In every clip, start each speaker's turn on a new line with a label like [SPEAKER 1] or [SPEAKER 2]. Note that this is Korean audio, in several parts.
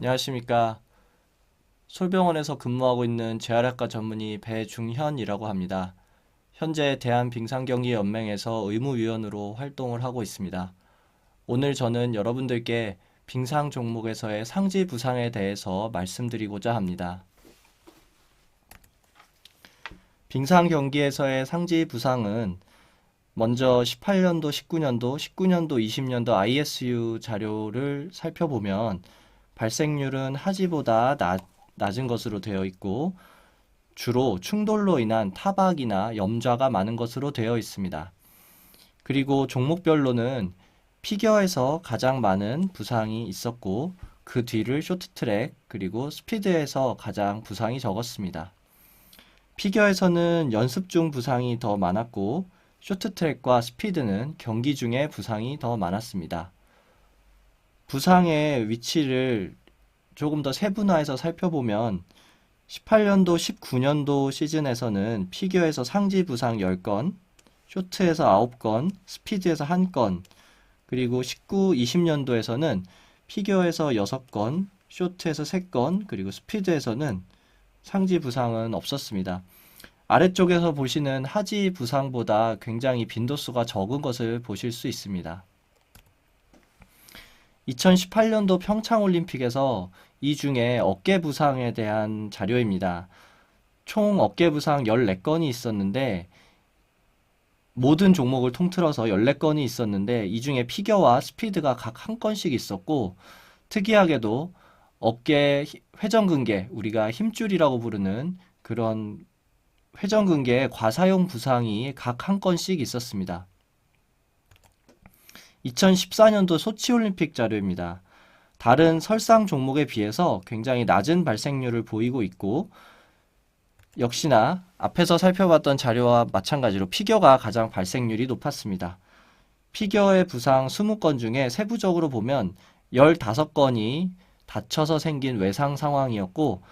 [SPEAKER 1] 안녕하십니까. 솔병원에서 근무하고 있는 재활학과 전문의 배중현이라고 합니다. 현재 대한빙상경기연맹에서 의무위원으로 활동을 하고 있습니다. 오늘 저는 여러분들께 빙상 종목에서의 상지 부상에 대해서 말씀드리고자 합니다. 빙상 경기에서의 상지 부상은 먼저 18년도, 19년도, 19년도, 20년도 ISU 자료를 살펴보면 발생률은 하지보다 낮, 낮은 것으로 되어 있고 주로 충돌로 인한 타박이나 염좌가 많은 것으로 되어 있습니다. 그리고 종목별로는 피겨에서 가장 많은 부상이 있었고 그 뒤를 쇼트트랙 그리고 스피드에서 가장 부상이 적었습니다. 피겨에서는 연습 중 부상이 더 많았고 쇼트트랙과 스피드는 경기 중에 부상이 더 많았습니다. 부상의 위치를 조금 더 세분화해서 살펴보면 18년도, 19년도 시즌에서는 피겨에서 상지 부상 10건, 쇼트에서 9건, 스피드에서 1건, 그리고 19, 20년도에서는 피겨에서 6건, 쇼트에서 3건, 그리고 스피드에서는 상지 부상은 없었습니다. 아래쪽에서 보시는 하지 부상보다 굉장히 빈도수가 적은 것을 보실 수 있습니다. 2018년도 평창올림픽에서 이 중에 어깨 부상에 대한 자료입니다. 총 어깨 부상 14건이 있었는데 모든 종목을 통틀어서 14건이 있었는데 이 중에 피겨와 스피드가 각 한 건씩 있었고 특이하게도 어깨 회전근개 우리가 힘줄이라고 부르는 그런 회전근개 과사용 부상이 각 한 건씩 있었습니다. 2014년도 소치올림픽 자료입니다. 다른 설상 종목에 비해서 굉장히 낮은 발생률을 보이고 있고, 역시나 앞에서 살펴봤던 자료와 마찬가지로 피겨가 가장 발생률이 높았습니다. 피겨의 부상 20건 중에 세부적으로 보면 15건이 다쳐서 생긴 외상 상황이었고,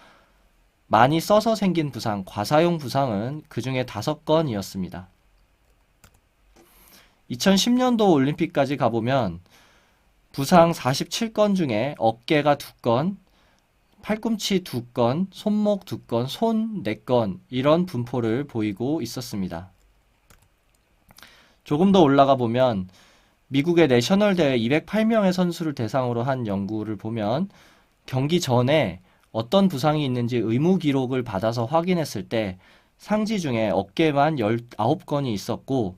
[SPEAKER 1] 많이 써서 생긴 부상, 과사용 부상은 그 중에 5건이었습니다. 2010년도 올림픽까지 가보면 부상 47건 중에 어깨가 2건, 팔꿈치 2건, 손목 2건, 손 4건 이런 분포를 보이고 있었습니다. 조금 더 올라가 보면 미국의 내셔널 대회 208명의 선수를 대상으로 한 연구를 보면 경기 전에 어떤 부상이 있는지 의무 기록을 받아서 확인했을 때 상지 중에 어깨만 19건이 있었고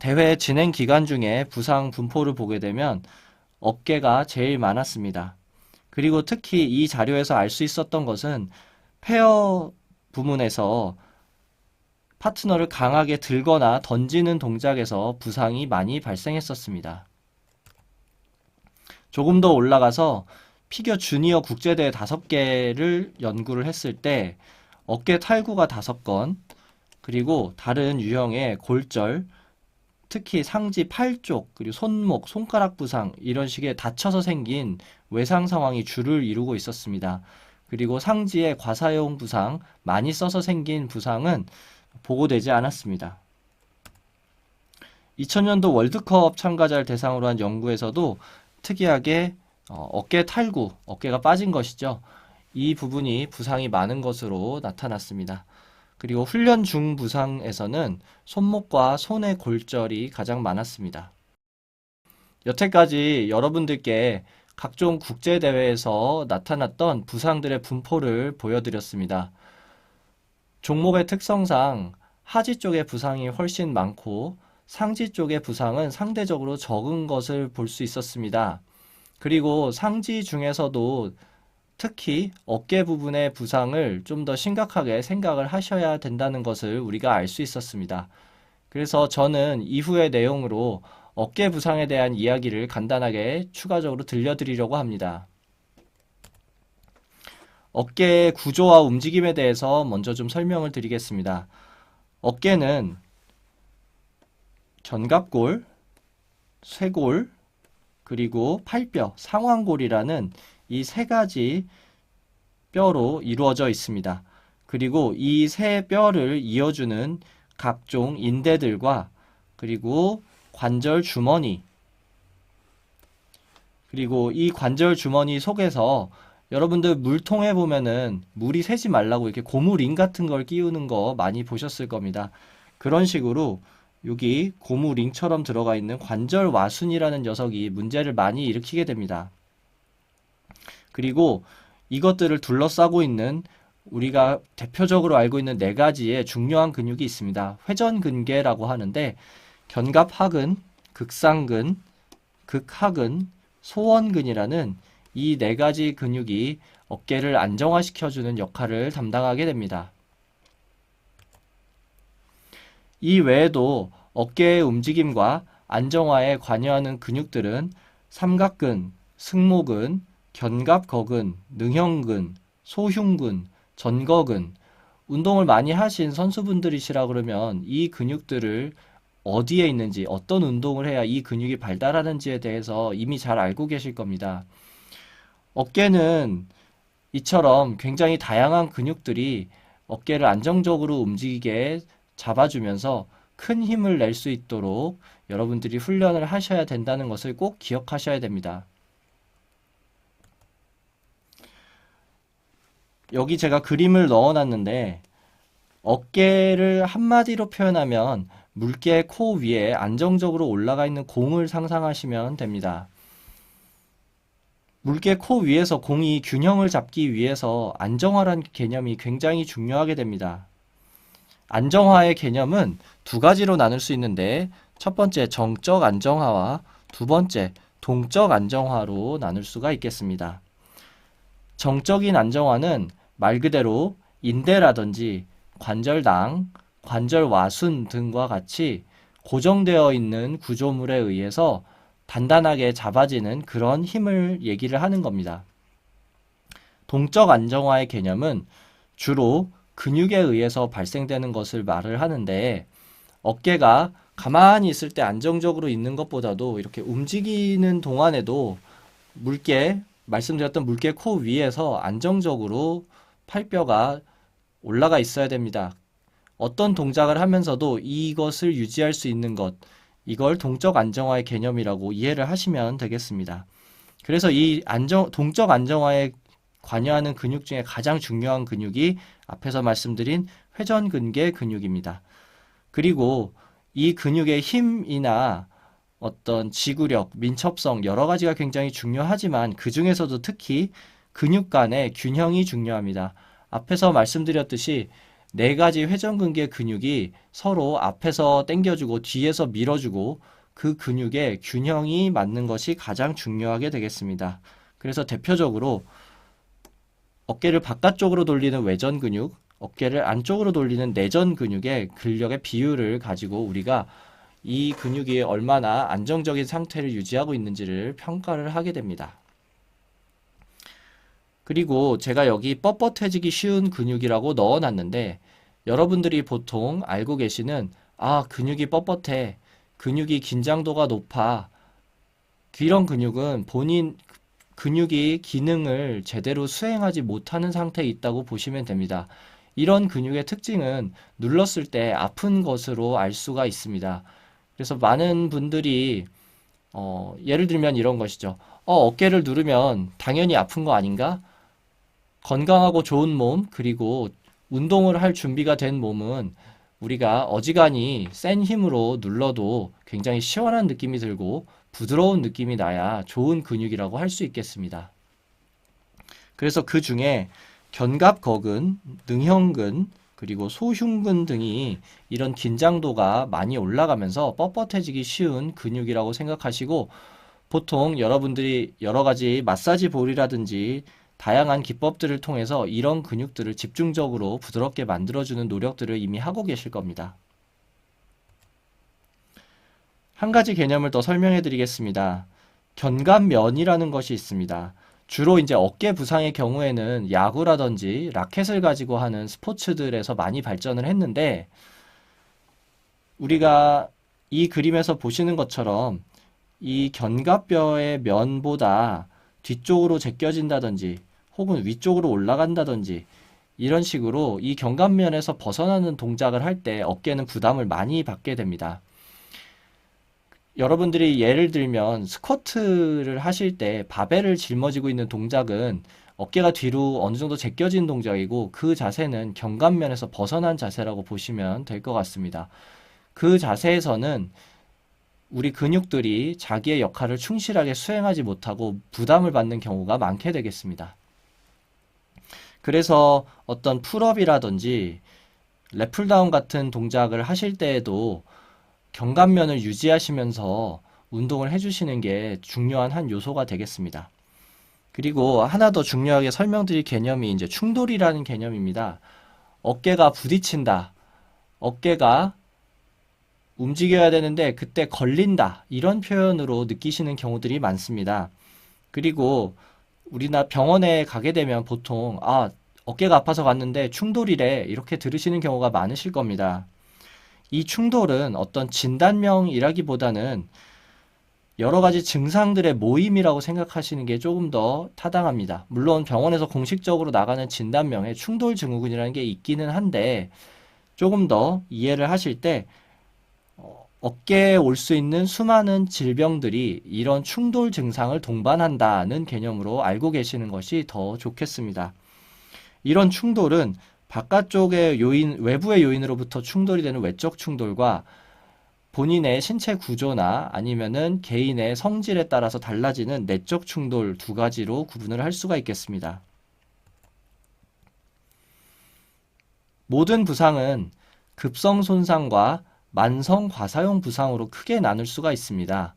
[SPEAKER 1] 대회 진행 기간 중에 부상 분포를 보게 되면 어깨가 제일 많았습니다. 그리고 특히 이 자료에서 알 수 있었던 것은 페어 부문에서 파트너를 강하게 들거나 던지는 동작에서 부상이 많이 발생했었습니다. 조금 더 올라가서 피겨 주니어 국제대회 5개를 연구를 했을 때 어깨 탈구가 5건, 그리고 다른 유형의 골절, 특히 상지 팔 쪽, 그리고 손목, 손가락 부상, 이런 식의 다쳐서 생긴 외상 상황이 주를 이루고 있었습니다. 그리고 상지의 과사용 부상, 많이 써서 생긴 부상은 보고되지 않았습니다. 2000년도 월드컵 참가자를 대상으로 한 연구에서도 특이하게 어, 어깨 탈구, 어깨가 빠진 것이죠. 이 부분이 부상이 많은 것으로 나타났습니다. 그리고 훈련 중 부상에서는 손목과 손의 골절이 가장 많았습니다. 여태까지 여러분들께 각종 국제대회에서 나타났던 부상들의 분포를 보여드렸습니다. 종목의 특성상 하지 쪽의 부상이 훨씬 많고 상지 쪽의 부상은 상대적으로 적은 것을 볼 수 있었습니다. 그리고 상지 중에서도 특히 어깨 부분의 부상을 좀 더 심각하게 생각을 하셔야 된다는 것을 우리가 알 수 있었습니다. 그래서 저는 이후의 내용으로 어깨 부상에 대한 이야기를 간단하게 추가적으로 들려드리려고 합니다. 어깨의 구조와 움직임에 대해서 먼저 좀 설명을 드리겠습니다. 어깨는 견갑골, 쇄골, 그리고 팔뼈, 상완골이라는 이 세 가지 뼈로 이루어져 있습니다. 그리고 이 세 뼈를 이어주는 각종 인대들과 그리고 관절 주머니 그리고 이 관절 주머니 속에서 여러분들 물통에 보면은 물이 새지 말라고 이렇게 고무링 같은 걸 끼우는 거 많이 보셨을 겁니다. 그런 식으로 여기 고무링처럼 들어가 있는 관절 와순이라는 녀석이 문제를 많이 일으키게 됩니다. 그리고 이것들을 둘러싸고 있는 우리가 대표적으로 알고 있는 네 가지의 중요한 근육이 있습니다. 회전근개라고 하는데 견갑하근, 극상근, 극하근, 소원근이라는 이 네 가지 근육이 어깨를 안정화시켜주는 역할을 담당하게 됩니다. 이 외에도 어깨의 움직임과 안정화에 관여하는 근육들은 삼각근, 승모근, 견갑거근, 능형근, 소흉근, 전거근, 운동을 많이 하신 선수분들이시라 그러면 이 근육들을 어디에 있는지, 어떤 운동을 해야 이 근육이 발달하는지에 대해서 이미 잘 알고 계실 겁니다. 어깨는 이처럼 굉장히 다양한 근육들이 어깨를 안정적으로 움직이게 잡아주면서 큰 힘을 낼 수 있도록 여러분들이 훈련을 하셔야 된다는 것을 꼭 기억하셔야 됩니다. 여기 제가 그림을 넣어 놨는데 어깨를 한마디로 표현하면 물개 코 위에 안정적으로 올라가 있는 공을 상상하시면 됩니다. 물개 코 위에서 공이 균형을 잡기 위해서 안정화란 개념이 굉장히 중요하게 됩니다. 안정화의 개념은 두 가지로 나눌 수 있는데 첫 번째 정적 안정화와 두 번째 동적 안정화로 나눌 수가 있겠습니다. 정적인 안정화는 말 그대로 인대라든지 관절당, 관절 와순 등과 같이 고정되어 있는 구조물에 의해서 단단하게 잡아지는 그런 힘을 얘기를 하는 겁니다. 동적 안정화의 개념은 주로 근육에 의해서 발생되는 것을 말을 하는데 어깨가 가만히 있을 때 안정적으로 있는 것보다도 이렇게 움직이는 동안에도 물개, 말씀드렸던 물개 코 위에서 안정적으로 팔뼈가 올라가 있어야 됩니다. 어떤 동작을 하면서도 이것을 유지할 수 있는 것, 이걸 동적 안정화의 개념이라고 이해를 하시면 되겠습니다. 그래서 이 안정, 동적 안정화에 관여하는 근육 중에 가장 중요한 근육이 앞에서 말씀드린 회전근개 근육입니다. 그리고 이 근육의 힘이나 어떤 지구력, 민첩성 여러 가지가 굉장히 중요하지만 그 중에서도 특히 근육 간의 균형이 중요합니다. 앞에서 말씀드렸듯이 네 가지 회전근개 근육이 서로 앞에서 당겨주고 뒤에서 밀어주고 그 근육의 균형이 맞는 것이 가장 중요하게 되겠습니다. 그래서 대표적으로 어깨를 바깥쪽으로 돌리는 외전 근육, 어깨를 안쪽으로 돌리는 내전 근육의 근력의 비율을 가지고 우리가 이 근육이 얼마나 안정적인 상태를 유지하고 있는지를 평가를 하게 됩니다. 그리고 제가 여기 뻣뻣해지기 쉬운 근육이라고 넣어 놨는데 여러분들이 보통 알고 계시는 아, 근육이 뻣뻣해. 근육이 긴장도가 높아. 이런 근육은 본인 근육이 기능을 제대로 수행하지 못하는 상태에 있다고 보시면 됩니다. 이런 근육의 특징은 눌렀을 때 아픈 것으로 알 수가 있습니다. 그래서 많은 분들이 어, 예를 들면 이런 것이죠. 어, 어깨를 누르면 당연히 아픈 거 아닌가? 건강하고 좋은 몸, 그리고 운동을 할 준비가 된 몸은 우리가 어지간히 센 힘으로 눌러도 굉장히 시원한 느낌이 들고 부드러운 느낌이 나야 좋은 근육이라고 할 수 있겠습니다. 그래서 그 중에 견갑거근, 능형근, 그리고 소흉근 등이 이런 긴장도가 많이 올라가면서 뻣뻣해지기 쉬운 근육이라고 생각하시고 보통 여러분들이 여러 가지 마사지 볼이라든지 다양한 기법들을 통해서 이런 근육들을 집중적으로 부드럽게 만들어주는 노력들을 이미 하고 계실 겁니다. 한 가지 개념을 더 설명해 드리겠습니다. 견갑면이라는 것이 있습니다. 주로 이제 어깨 부상의 경우에는 야구라든지 라켓을 가지고 하는 스포츠들에서 많이 발전을 했는데 우리가 이 그림에서 보시는 것처럼 이 견갑뼈의 면보다 뒤쪽으로 제껴진다든지 혹은 위쪽으로 올라간다든지 이런 식으로 이 견갑면에서 벗어나는 동작을 할 때 어깨는 부담을 많이 받게 됩니다. 여러분들이 예를 들면 스쿼트를 하실 때 바벨을 짊어지고 있는 동작은 어깨가 뒤로 어느 정도 제껴진 동작이고 그 자세는 견갑면에서 벗어난 자세라고 보시면 될 것 같습니다. 그 자세에서는 우리 근육들이 자기의 역할을 충실하게 수행하지 못하고 부담을 받는 경우가 많게 되겠습니다. 그래서 어떤 풀업이라든지 랩풀다운 같은 동작을 하실 때에도 견갑면을 유지하시면서 운동을 해주시는 게 중요한 한 요소가 되겠습니다. 그리고 하나 더 중요하게 설명드릴 개념이 이제 충돌이라는 개념입니다. 어깨가 부딪힌다. 어깨가 움직여야 되는데 그때 걸린다. 이런 표현으로 느끼시는 경우들이 많습니다. 그리고 우리나 병원에 가게 되면 보통 아, 어깨가 아파서 갔는데 충돌이래. 이렇게 들으시는 경우가 많으실 겁니다. 이 충돌은 어떤 진단명이라기보다는 여러 가지 증상들의 모임이라고 생각하시는 게 조금 더 타당합니다. 물론 병원에서 공식적으로 나가는 진단명에 충돌 증후군이라는 게 있기는 한데 조금 더 이해를 하실 때 어, 어깨에 올 수 있는 수많은 질병들이 이런 충돌 증상을 동반한다는 개념으로 알고 계시는 것이 더 좋겠습니다. 이런 충돌은 바깥쪽의 요인, 외부의 요인으로부터 충돌이 되는 외적 충돌과 본인의 신체 구조나 아니면은 개인의 성질에 따라서 달라지는 내적 충돌 두 가지로 구분을 할 수가 있겠습니다. 모든 부상은 급성 손상과 만성 과사용 부상으로 크게 나눌 수가 있습니다.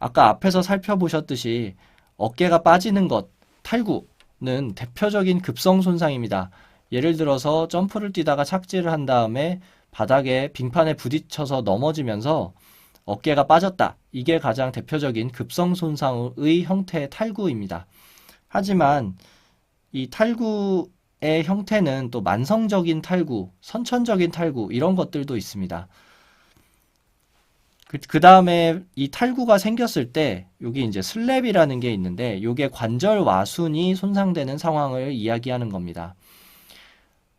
[SPEAKER 1] 아까 앞에서 살펴보셨듯이 어깨가 빠지는 것, 탈구는 대표적인 급성 손상입니다. 예를 들어서 점프를 뛰다가 착지를 한 다음에 바닥에 빙판에 부딪혀서 넘어지면서 어깨가 빠졌다. 이게 가장 대표적인 급성 손상의 형태의 탈구입니다. 하지만 이 탈구 의 형태는 또 만성적인 탈구, 선천적인 탈구 이런 것들도 있습니다. 그, 그 다음에 이 탈구가 생겼을 때 여기 이제 슬랩이라는 게 있는데 이게 관절 와순이 손상되는 상황을 이야기하는 겁니다.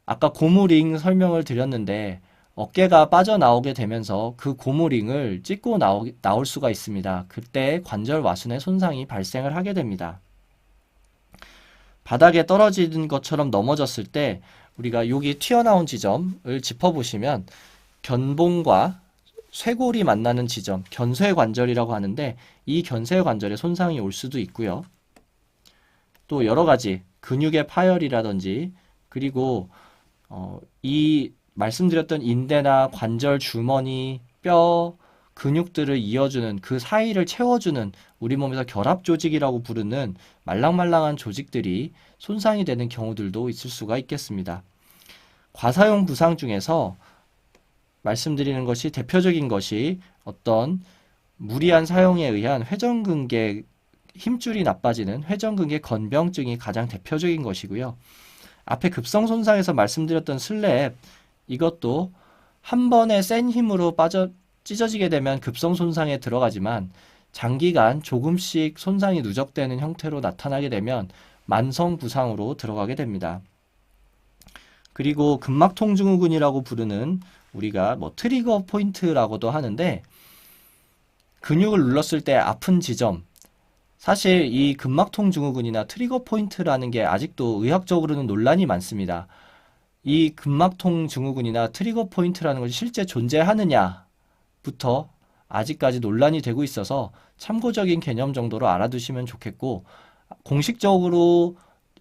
[SPEAKER 1] 아까 고무링 설명을 드렸는데 어깨가 빠져나오게 되면서 그 고무링을 찢고 나오, 나올 수가 있습니다. 그때 관절 와순의 손상이 발생을 하게 됩니다. 바닥에 떨어지는 것처럼 넘어졌을 때 우리가 여기 튀어나온 지점을 짚어보시면 견봉과 쇄골이 만나는 지점, 견쇄 관절이라고 하는데 이 견쇄 관절에 손상이 올 수도 있고요. 또 여러 가지 근육의 파열이라든지 그리고 어, 이 말씀드렸던 인대나 관절 주머니, 뼈, 근육들을 이어주는 그 사이를 채워주는 우리 몸에서 결합 조직이라고 부르는 말랑말랑한 조직들이 손상이 되는 경우들도 있을 수가 있겠습니다. 과사용 부상 중에서 말씀드리는 것이 대표적인 것이 어떤 무리한 사용에 의한 회전근개 힘줄이 나빠지는 회전근개 건병증이 가장 대표적인 것이고요. 앞에 급성 손상에서 말씀드렸던 슬랩 이것도 한 번에 센 힘으로 빠져 찢어지게 되면 급성 손상에 들어가지만 장기간 조금씩 손상이 누적되는 형태로 나타나게 되면 만성 부상으로 들어가게 됩니다. 그리고 근막통 증후군이라고 부르는 우리가 뭐 트리거 포인트라고도 하는데 근육을 눌렀을 때 아픈 지점 사실 이 근막통 증후군이나 트리거 포인트라는 게 아직도 의학적으로는 논란이 많습니다. 이 근막통 증후군이나 트리거 포인트라는 것이 실제 존재하느냐 부터 아직까지 논란이 되고 있어서 참고적인 개념 정도로 알아두시면 좋겠고 공식적으로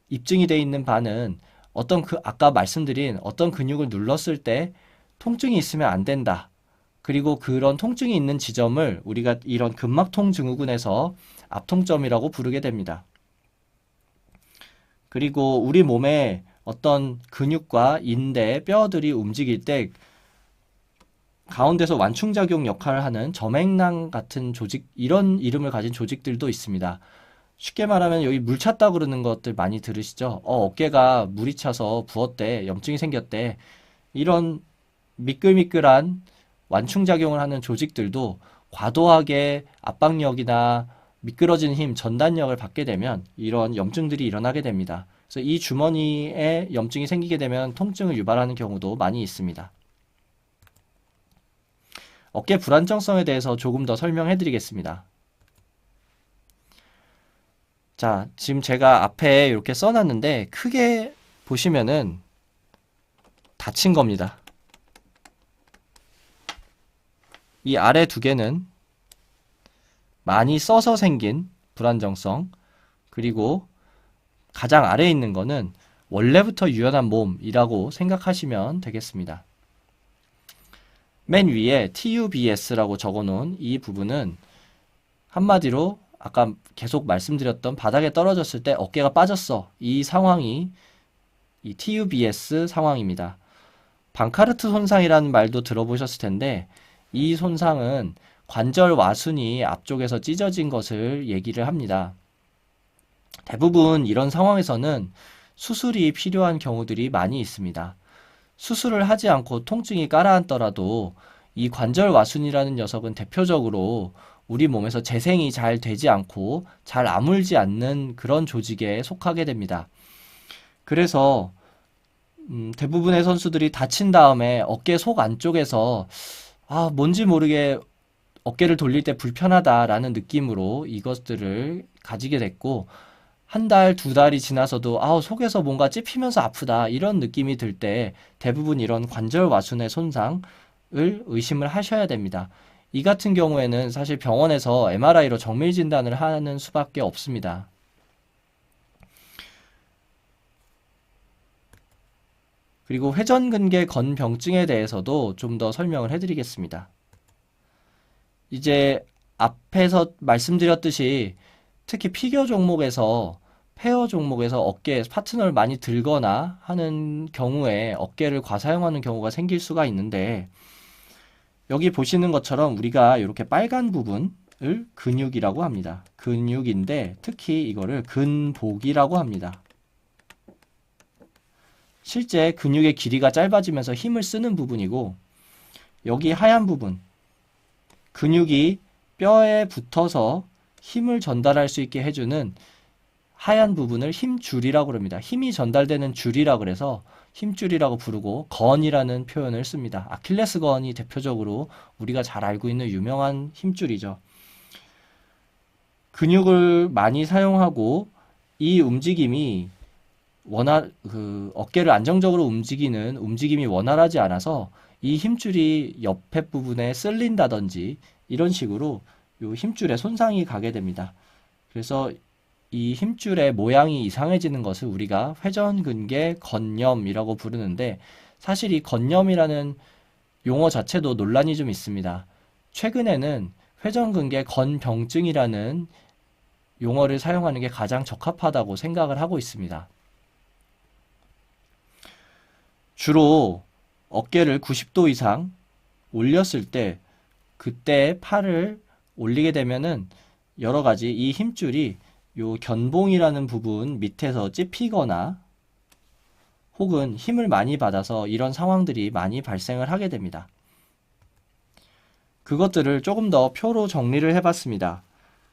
[SPEAKER 1] 입증이 돼 있는 바는 어떤 그 아까 말씀드린 어떤 근육을 눌렀을 때 통증이 있으면 안 된다. 그리고 그런 통증이 있는 지점을 우리가 이런 근막통 증후군에서 압통점이라고 부르게 됩니다. 그리고 우리 몸에 어떤 근육과 인대, 뼈들이 움직일 때 가운데서 완충작용 역할을 하는 점액낭 같은 조직, 이런 이름을 가진 조직들도 있습니다. 쉽게 말하면 여기 물 찼다 그러는 것들 많이 들으시죠? 어, 어깨가 물이 차서 부었대, 염증이 생겼대. 이런 미끌미끌한 완충작용을 하는 조직들도 과도하게 압박력이나 미끄러진 힘, 전단력을 받게 되면 이런 염증들이 일어나게 됩니다. 그래서 이 주머니에 염증이 생기게 되면 통증을 유발하는 경우도 많이 있습니다. 어깨 불안정성에 대해서 조금 더 설명해 드리겠습니다. 자, 지금 제가 앞에 이렇게 써놨는데 크게 보시면은 닫힌 겁니다. 이 아래 두 개는 많이 써서 생긴 불안정성, 그리고 가장 아래에 있는 거는 원래부터 유연한 몸이라고 생각하시면 되겠습니다. 맨 위에 TUBS라고 적어 놓은 이 부분은 한마디로 아까 계속 말씀드렸던 바닥에 떨어졌을 때 어깨가 빠졌어. 이 상황이 이 TUBS 상황입니다. 방카르트 손상이라는 말도 들어보셨을 텐데 이 손상은 관절 와순이 앞쪽에서 찢어진 것을 얘기를 합니다. 대부분 이런 상황에서는 수술이 필요한 경우들이 많이 있습니다. 수술을 하지 않고 통증이 가라앉더라도 이 관절 와순이라는 녀석은 대표적으로 우리 몸에서 재생이 잘 되지 않고 잘 아물지 않는 그런 조직에 속하게 됩니다. 그래서 음, 대부분의 선수들이 다친 다음에 어깨 속 안쪽에서 아, 뭔지 모르게 어깨를 돌릴 때 불편하다라는 느낌으로 이것들을 가지게 됐고 한 달, 두 달이 지나서도 아, 속에서 뭔가 찝히면서 아프다 이런 느낌이 들 때 대부분 이런 관절 와순의 손상을 의심을 하셔야 됩니다. 이 같은 경우에는 사실 병원에서 MRI로 정밀 진단을 하는 수밖에 없습니다. 그리고 회전근개 건병증에 대해서도 좀 더 설명을 해드리겠습니다. 이제 앞에서 말씀드렸듯이 특히 피겨 종목에서 페어 종목에서 어깨에 파트너를 많이 들거나 하는 경우에 어깨를 과사용하는 경우가 생길 수가 있는데 여기 보시는 것처럼 우리가 이렇게 빨간 부분을 근육이라고 합니다. 근육인데 특히 이거를 근복이라고 합니다. 실제 근육의 길이가 짧아지면서 힘을 쓰는 부분이고 여기 하얀 부분 근육이 뼈에 붙어서 힘을 전달할 수 있게 해주는 하얀 부분을 힘줄이라고 합니다. 힘이 전달되는 줄이라 그래서 힘줄이라고 부르고 건이라는 표현을 씁니다. 아킬레스 건이 대표적으로 우리가 잘 알고 있는 유명한 힘줄이죠. 근육을 많이 사용하고 이 움직임이 원활 그 어깨를 안정적으로 움직이는 움직임이 원활하지 않아서 이 힘줄이 옆에 부분에 쓸린다든지 이런 식으로 요 힘줄에 손상이 가게 됩니다. 그래서 이 힘줄의 모양이 이상해지는 것을 우리가 회전근개 건염이라고 부르는데 사실 이 건염이라는 용어 자체도 논란이 좀 있습니다. 최근에는 회전근개 건병증이라는 용어를 사용하는 게 가장 적합하다고 생각을 하고 있습니다. 주로 어깨를 90도 이상 올렸을 때 그때 팔을 올리게 되면은 여러 가지 이 힘줄이 요 견봉이라는 부분 밑에서 찝히거나 혹은 힘을 많이 받아서 이런 상황들이 많이 발생을 하게 됩니다. 그것들을 조금 더 표로 정리를 해봤습니다.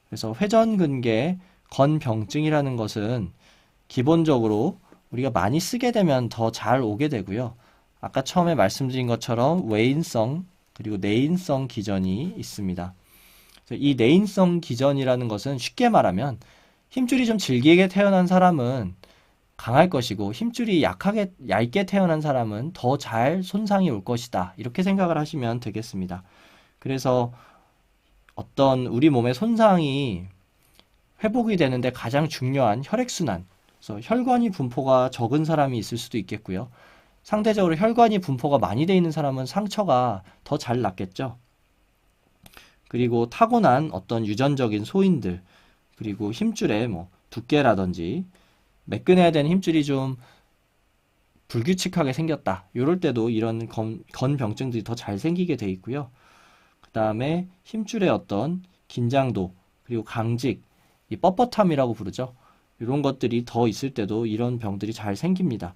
[SPEAKER 1] 그래서 회전근개 건병증이라는 것은 기본적으로 우리가 많이 쓰게 되면 더 잘 오게 되고요. 아까 처음에 말씀드린 것처럼 외인성 그리고 내인성 기전이 있습니다. 이 내인성 기전이라는 것은 쉽게 말하면 힘줄이 좀 질기게 태어난 사람은 강할 것이고 힘줄이 약하게 얇게 태어난 사람은 더 잘 손상이 올 것이다. 이렇게 생각을 하시면 되겠습니다. 그래서 어떤 우리 몸의 손상이 회복이 되는데 가장 중요한 혈액순환. 그래서 혈관이 분포가 적은 사람이 있을 수도 있겠고요. 상대적으로 혈관이 분포가 많이 돼 있는 사람은 상처가 더 잘 낫겠죠. 그리고 타고난 어떤 유전적인 소인들, 그리고 힘줄의 뭐 두께라든지 매끈해야 되는 힘줄이 좀 불규칙하게 생겼다. 이럴 때도 이런 건, 건 병증들이 더 잘 생기게 돼 있고요. 그 다음에 힘줄의 어떤 긴장도 그리고 강직, 이 뻣뻣함이라고 부르죠. 이런 것들이 더 있을 때도 이런 병들이 잘 생깁니다.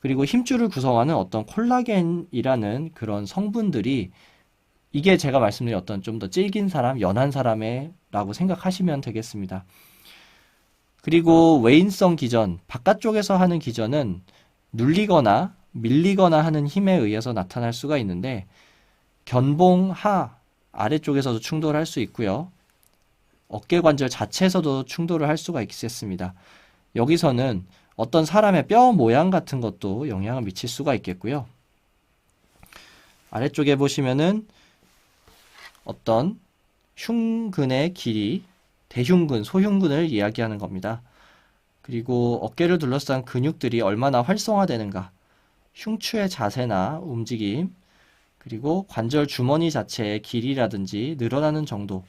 [SPEAKER 1] 그리고 힘줄을 구성하는 어떤 콜라겐이라는 그런 성분들이 이게 제가 말씀드린 어떤 좀 더 질긴 사람, 연한 사람의 라고 생각하시면 되겠습니다. 그리고 외인성 기전, 바깥쪽에서 하는 기전은 눌리거나 밀리거나 하는 힘에 의해서 나타날 수가 있는데 견봉 하 아래쪽에서도 충돌할 수 있고요. 어깨 관절 자체에서도 충돌을 할 수가 있겠습니다. 여기서는 어떤 사람의 뼈 모양 같은 것도 영향을 미칠 수가 있겠고요. 아래쪽에 보시면은 어떤 흉근의 길이 대흉근, 소흉근을 이야기하는 겁니다. 그리고 어깨를 둘러싼 근육들이 얼마나 활성화되는가, 흉추의 자세나 움직임, 그리고 관절 주머니 자체의 길이라든지 늘어나는 정도,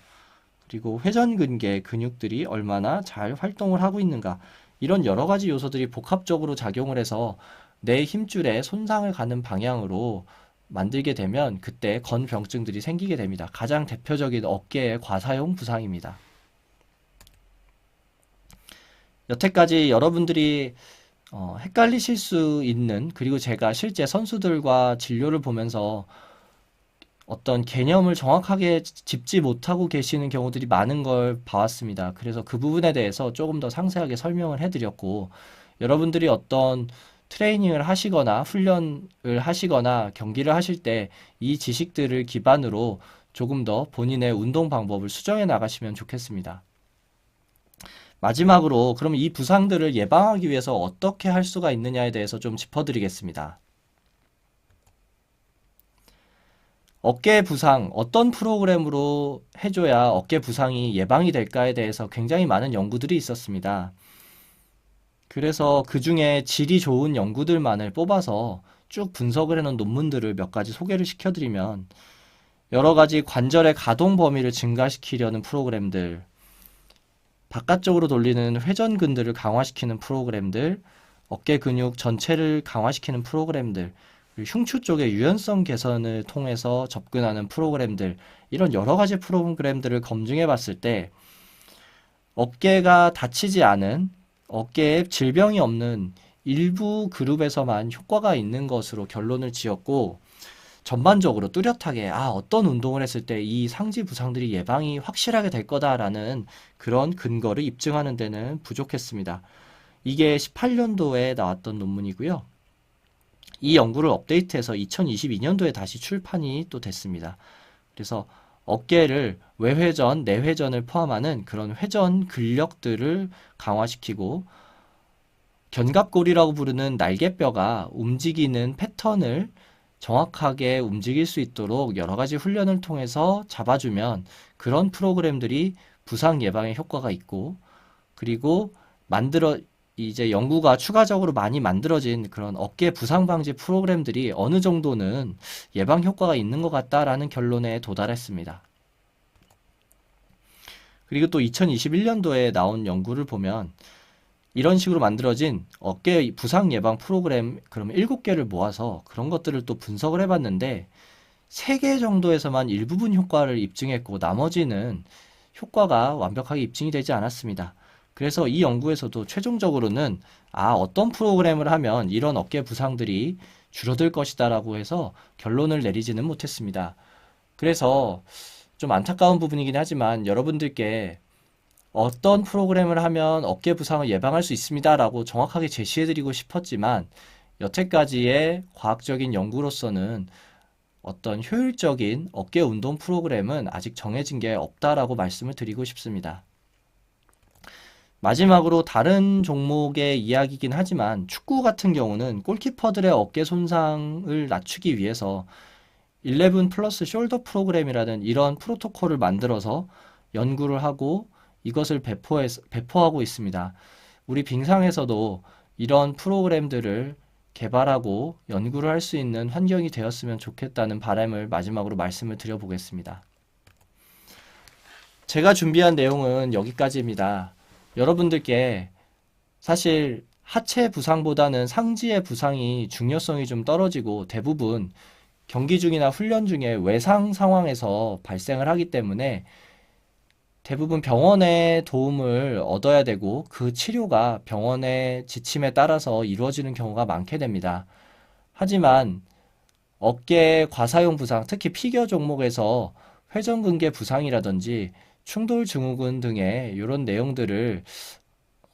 [SPEAKER 1] 그리고 회전근개 근육들이 얼마나 잘 활동을 하고 있는가, 이런 여러 가지 요소들이 복합적으로 작용을 해서 내 힘줄에 손상을 가는 방향으로 만들게 되면 그때 건병증들이 생기게 됩니다. 가장 대표적인 어깨의 과사용 부상입니다. 여태까지 여러분들이 어, 헷갈리실 수 있는 그리고 제가 실제 선수들과 진료를 보면서 어떤 개념을 정확하게 짚지 못하고 계시는 경우들이 많은 걸 봐왔습니다. 그래서 그 부분에 대해서 조금 더 상세하게 설명을 해드렸고 여러분들이 어떤 트레이닝을 하시거나 훈련을 하시거나 경기를 하실 때 이 지식들을 기반으로 조금 더 본인의 운동 방법을 수정해 나가시면 좋겠습니다. 마지막으로 그럼 이 부상들을 예방하기 위해서 어떻게 할 수가 있느냐에 대해서 좀 짚어드리겠습니다. 어깨 부상, 어떤 프로그램으로 해줘야 어깨 부상이 예방이 될까에 대해서 굉장히 많은 연구들이 있었습니다. 그래서 그 중에 질이 좋은 연구들만을 뽑아서 쭉 분석을 해놓은 논문들을 몇 가지 소개를 시켜드리면 여러 가지 관절의 가동 범위를 증가시키려는 프로그램들, 바깥쪽으로 돌리는 회전근들을 강화시키는 프로그램들, 어깨 근육 전체를 강화시키는 프로그램들, 흉추 쪽의 유연성 개선을 통해서 접근하는 프로그램들, 이런 여러 가지 프로그램들을 검증해 봤을 때 어깨가 다치지 않은 어깨에 질병이 없는 일부 그룹에서만 효과가 있는 것으로 결론을 지었고 전반적으로 뚜렷하게 아 어떤 운동을 했을 때 이 상지 부상들이 예방이 확실하게 될 거다라는 그런 근거를 입증하는 데는 부족했습니다. 이게 18년도에 나왔던 논문이고요. 이 연구를 업데이트해서 2022년도에 다시 출판이 또 됐습니다. 그래서 어깨를 외회전, 내회전을 포함하는 그런 회전 근력들을 강화시키고 견갑골이라고 부르는 날개뼈가 움직이는 패턴을 정확하게 움직일 수 있도록 여러 가지 훈련을 통해서 잡아주면 그런 프로그램들이 부상 예방에 효과가 있고 그리고 만들어 이제 연구가 추가적으로 많이 만들어진 그런 어깨 부상 방지 프로그램들이 어느 정도는 예방 효과가 있는 것 같다라는 결론에 도달했습니다. 그리고 또 2021년도에 나온 연구를 보면 이런 식으로 만들어진 어깨 부상 예방 프로그램 그럼 7개를 모아서 그런 것들을 또 분석을 해봤는데 3개 정도에서만 일부분 효과를 입증했고 나머지는 효과가 완벽하게 입증이 되지 않았습니다. 그래서 이 연구에서도 최종적으로는 아, 어떤 프로그램을 하면 이런 어깨 부상들이 줄어들 것이다라고 해서 결론을 내리지는 못했습니다. 그래서 좀 안타까운 부분이긴 하지만 여러분들께 어떤 프로그램을 하면 어깨 부상을 예방할 수 있습니다라고 정확하게 제시해드리고 싶었지만 여태까지의 과학적인 연구로서는 어떤 효율적인 어깨 운동 프로그램은 아직 정해진 게 없다라고 말씀을 드리고 싶습니다. 마지막으로 다른 종목의 이야기긴 하지만 축구 같은 경우는 골키퍼들의 어깨 손상을 낮추기 위해서 11 플러스 숄더 프로그램이라는 이런 프로토콜을 만들어서 연구를 하고 이것을 배포해, 배포하고 있습니다. 우리 빙상에서도 이런 프로그램들을 개발하고 연구를 할 수 있는 환경이 되었으면 좋겠다는 바람을 마지막으로 말씀을 드려보겠습니다. 제가 준비한 내용은 여기까지입니다. 여러분들께 사실 하체 부상보다는 상지의 부상이 중요성이 좀 떨어지고 대부분 경기 중이나 훈련 중에 외상 상황에서 발생을 하기 때문에 대부분 병원의 도움을 얻어야 되고 그 치료가 병원의 지침에 따라서 이루어지는 경우가 많게 됩니다. 하지만 어깨 과사용 부상, 특히 피겨 종목에서 회전근개 부상이라든지 충돌 증후군 등의 이런 내용들을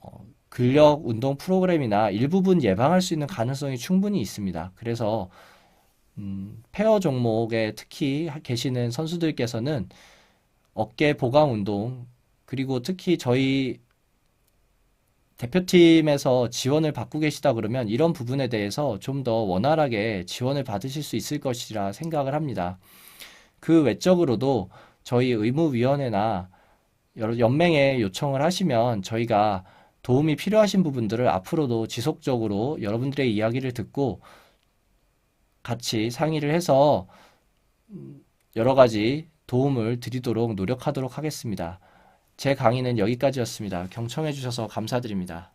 [SPEAKER 1] 어, 근력 운동 프로그램이나 일부분 예방할 수 있는 가능성이 충분히 있습니다. 그래서 음, 페어 종목에 특히 계시는 선수들께서는 어깨 보강 운동 그리고 특히 저희 대표팀에서 지원을 받고 계시다 그러면 이런 부분에 대해서 좀 더 원활하게 지원을 받으실 수 있을 것이라 생각을 합니다. 그 외적으로도 저희 의무위원회나 여러 연맹에 요청을 하시면 저희가 도움이 필요하신 부분들을 앞으로도 지속적으로 여러분들의 이야기를 듣고 같이 상의를 해서 음, 여러 가지 도움을 드리도록 노력하도록 하겠습니다. 제 강의는 여기까지였습니다. 경청해 주셔서 감사드립니다.